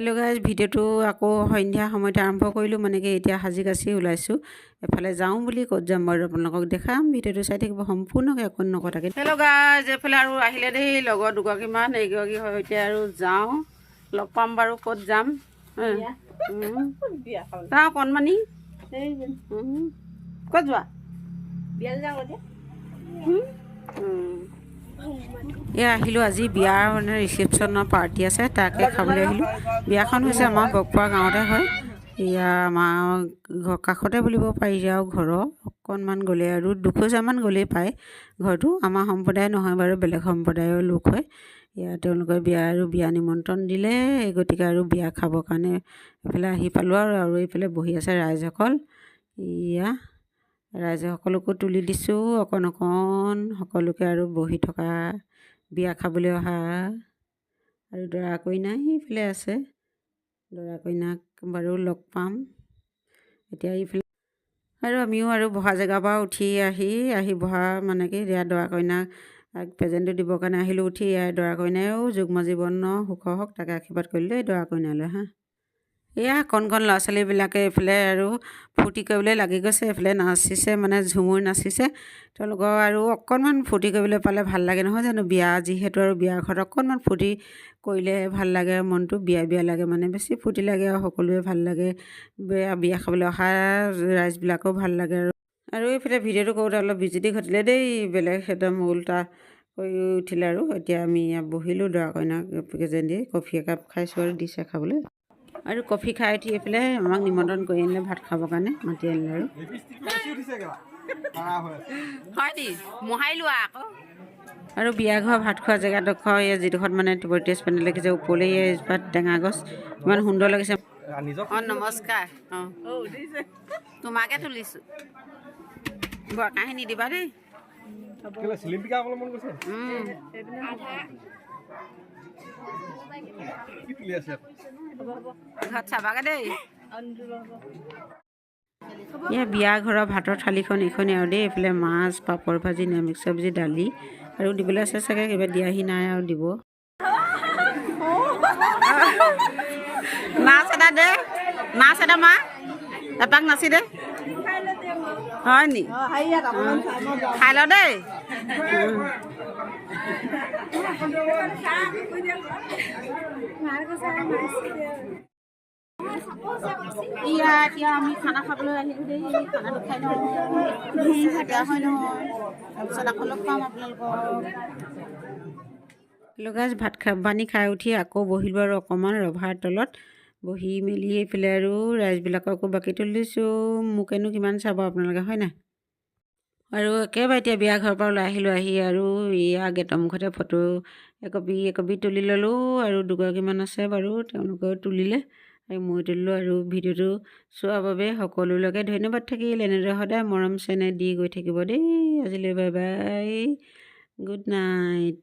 Hello guys ভিডিঅ'টো আকৌ সন্ধিয়া সময়তে আৰম্ভ কৰিলোঁ মানে কি এতিয়া সাজি কাচি ওলাইছোঁ। এফালে যাওঁ বুলি ক'ত যাম বাৰু আপোনালোকক দেখাম ভিডিঅ'টো চাই থাকিব সম্পূৰ্ণকৈ একো নকটাকৈ। হেল্ল' গাইজ এইফালে আৰু আহিলে দেই লগৰ দুগৰাকীমান এইগৰাকীৰ সৈতে আৰু যাওঁ লগ পাম বাৰু ক'ত যাম। তাৰ কণমানি। উম। ক'ত যোৱা? এয়া আহিলোঁ আজি। বিয়াৰ মানে ৰিচেপশ্যনৰ পাৰ্টি আছে তাকে খাবলৈ আহিলোঁ। বিয়াখন হৈছে আমাৰ বকপৰা গাঁৱতে হয়। এয়া আমাৰ ঘৰ কাষতে বুলিব পাৰি আৰু ঘৰৰ অকণমান গ'লে আৰু দুখোজীয়ামান গ'লেই পায়। ঘৰটো আমাৰ সম্প্ৰদায় নহয় বাৰু বেলেগ সম্প্ৰদায়ৰ লোক হয়। এয়া তেওঁলোকে বিয়া আৰু বিয়া নিমন্ত্ৰণ দিলে গতিকে আৰু বিয়া খাবৰ কাৰণে এইফালে আহি পালোঁ আৰু আৰু এইফালে বহি আছে ৰাইজসকল। এয়া ৰাইজসকলকো তুলি দিছোঁ অকণ অকণ সকলোকে আৰু বহি থকা বিয়া খাবলৈ অহা আৰু দৰা কইনা এইফালে আছে। দৰা কইনাক বাৰু লগ পাম। এতিয়া এইফালে আৰু আমিও আৰু বহা জেগাৰ পৰা উঠি আহি আহি বহা মানে কি এতিয়া দৰা কইনাক প্ৰেজেণ্টটো দিবৰ কাৰণে আহিলোঁ উঠি দৰা কইনায়ো যুগ্ম জীৱনৰ সুখ হওক তাকে আশীৰ্বাদ কৰিলোঁ দেই দৰা কইনালৈ হা। এয়া কণ কণ ল'ৰা ছোৱালীবিলাকে এইফালে আৰু ফূৰ্তি কৰিবলৈ লাগি গৈছে এইফালে নাচিছে মানে ঝুমুৰ নাচিছে। তেওঁলোকৰ আৰু অকণমান ফূৰ্তি কৰিবলৈ পালে ভাল লাগে নহয় জানো? বিয়া যিহেতু আৰু বিয়া ঘৰত অকণমান ফূৰ্তি কৰিলে ভাল লাগে মনটো বিয়া বিয়া লাগে মানে বেছি ফূৰ্তি লাগে আৰু সকলোৱে ভাল লাগে। বিয়া বিয়া খাবলৈ অহা ৰাইজবিলাকেও ভাল লাগে আৰু। আৰু এইফালে ভিডিঅ'টো কৰোঁতে অলপ বিজুতি ঘটিলে দেই বেলেগ একদম উল্টা কৰি উঠিলে আৰু। এতিয়া আমি ইয়াত বহিলোঁ দৰা কইনাক কেইজনী কফি একাপ খাইছোঁ আৰু দিছে খাবলৈ। আৰু কফি খাই উঠি এইফালে আমাক নিমন্ত্ৰণ কৰি আনিলে ভাত খাবৰ কাৰণে মাতি আনিলে আৰু হয় নি মোহাৰি লোৱা আকৌ আৰু বিয়া ঘৰ ভাত খোৱা জেগাডোখৰ এই যিডোখৰত মানে টেষ্ট পেনেল দেখিছে ওপৰলৈ এজোপাত টেঙা গছ ইমান সুন্দৰ লাগিছে অঁ নমস্কাৰ অঁ তোমাকে তুলিছোঁ বৰ কাহিনী দিবা দেই। কি তুলি আছে ঘৰত চাবাগে দেই? এয়া বিয়া ঘৰৰ ভাতৰ থালিখন এইখনেই আৰু দেই, এইফালে মাছ, পাপৰ ভাজি, নিৰামিষ চব্জি, দালি আৰু দিবলৈ আছে চাগে, কিবা দিয়াহি নাই আৰু দিব। মাছ এটা দে, মাছ এটা মা, এপাক নাচি দে। হয় নি খাই ল দেই। ইয়া এতিয়া আমি খানা খাবলৈ আহিলোঁ দেই। খানাটো খাই লওঁ। বেয়া হয় নহয়। তাৰপিছত আকৌ লগ পাম আপোনালোকক। লগাজ ভাত খা পানী খাই উঠি আকৌ বহিলোঁ আৰু অকণমান ৰভাৰ তলত। বহি মেলি এইফালে আৰু ৰাইজবিলাককো বাকী তুলিছোঁ মোকেনো কিমান চাব আপোনালোকে হয় নাই? আৰু একেবাৰে এতিয়া বিয়া ঘৰৰ পৰা ওলাই আহিলোঁ আহি আৰু ইয়া গেটৰ মুখতে ফটো একপি একপি তুলি ল'লোঁ আৰু দুগৰাকীমান আছে বাৰু তেওঁলোকেও তুলিলে। আৰু মই তুলিলোঁ আৰু ভিডিঅ'টো চোৱাৰ বাবে সকলোলৈকে ধন্যবাদ থাকিল। এনেদৰে সদায় মৰম চেনেহ দি গৈ থাকিব দেই। আজিলৈ বাই বাই। Good night.